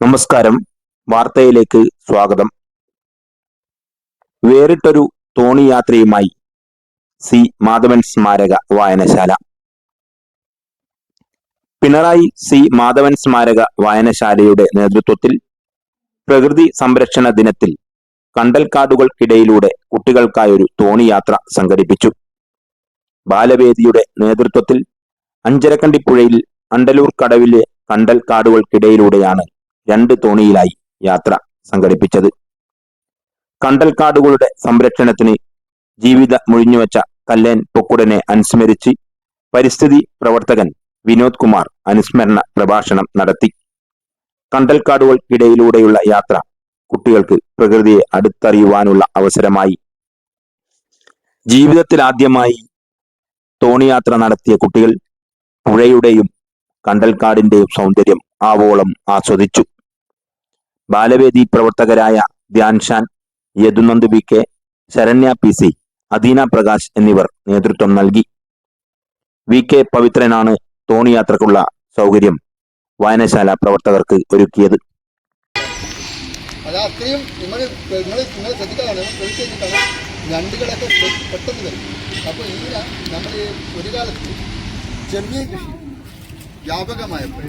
നമസ്കാരം. വാർത്തയിലേക്ക് സ്വാഗതം. വേറിട്ടൊരു തോണി യാത്രയുമായി സി മാധവൻ സ്മാരക വായനശാല. പിണറായി സി മാധവൻ സ്മാരക വായനശാലയുടെ നേതൃത്വത്തിൽ പ്രകൃതി സംരക്ഷണ ദിനത്തിൽ കണ്ടൽക്കാടുകൾക്കിടയിലൂടെ കുട്ടികൾക്കായൊരു തോണി യാത്ര സംഘടിപ്പിച്ചു. ബാലവേദിയുടെ നേതൃത്വത്തിൽ അഞ്ചരക്കണ്ടിപ്പുഴയിൽ അണ്ടലൂർ കടവിലെ കണ്ടൽക്കാടുകൾക്കിടയിലൂടെയാണ് രണ്ട് തോണിയിലായി യാത്ര സംഘടിപ്പിച്ചത്. കണ്ടൽക്കാടുകളുടെ സംരക്ഷണത്തിന് ജീവിത മുഴിഞ്ഞുവച്ച കല്ലേൻ പൊക്കുടനെ അനുസ്മരിച്ച് പരിസ്ഥിതി പ്രവർത്തകൻ വിനോദ് കുമാർ അനുസ്മരണ പ്രഭാഷണം നടത്തി. കണ്ടൽക്കാടുകൾക്കിടയിലൂടെയുള്ള യാത്ര കുട്ടികൾക്ക് പ്രകൃതിയെ അടുത്തറിയുവാനുള്ള അവസരമായി. ജീവിതത്തിൽ ആദ്യമായി തോണിയാത്ര നടത്തിയ കുട്ടികൾ പുഴയുടെയും കണ്ടൽക്കാടിന്റെയും സൗന്ദര്യം ആവോളം ആസ്വദിച്ചു. ബാലവേദി പ്രവർത്തകരായ Dhyanshan Yadunand V. K. Saranya P. C. Adeena Prakash എന്നിവർ നേതൃത്വം നൽകി. വി. കെ. പവിത്രനാണ് തോണി യാത്രക്കുള്ള സൗകര്യം വായനശാല പ്രവർത്തകർക്ക് ഒരുക്കിയത്. അത് അത്രയും നിങ്ങൾ നിങ്ങൾ ഞണ്ടുകളൊക്കെ അപ്പോൾ ഒരു കാലത്ത് ചെമ്മീൻ കൃഷി വ്യാപകമായപ്പോൾ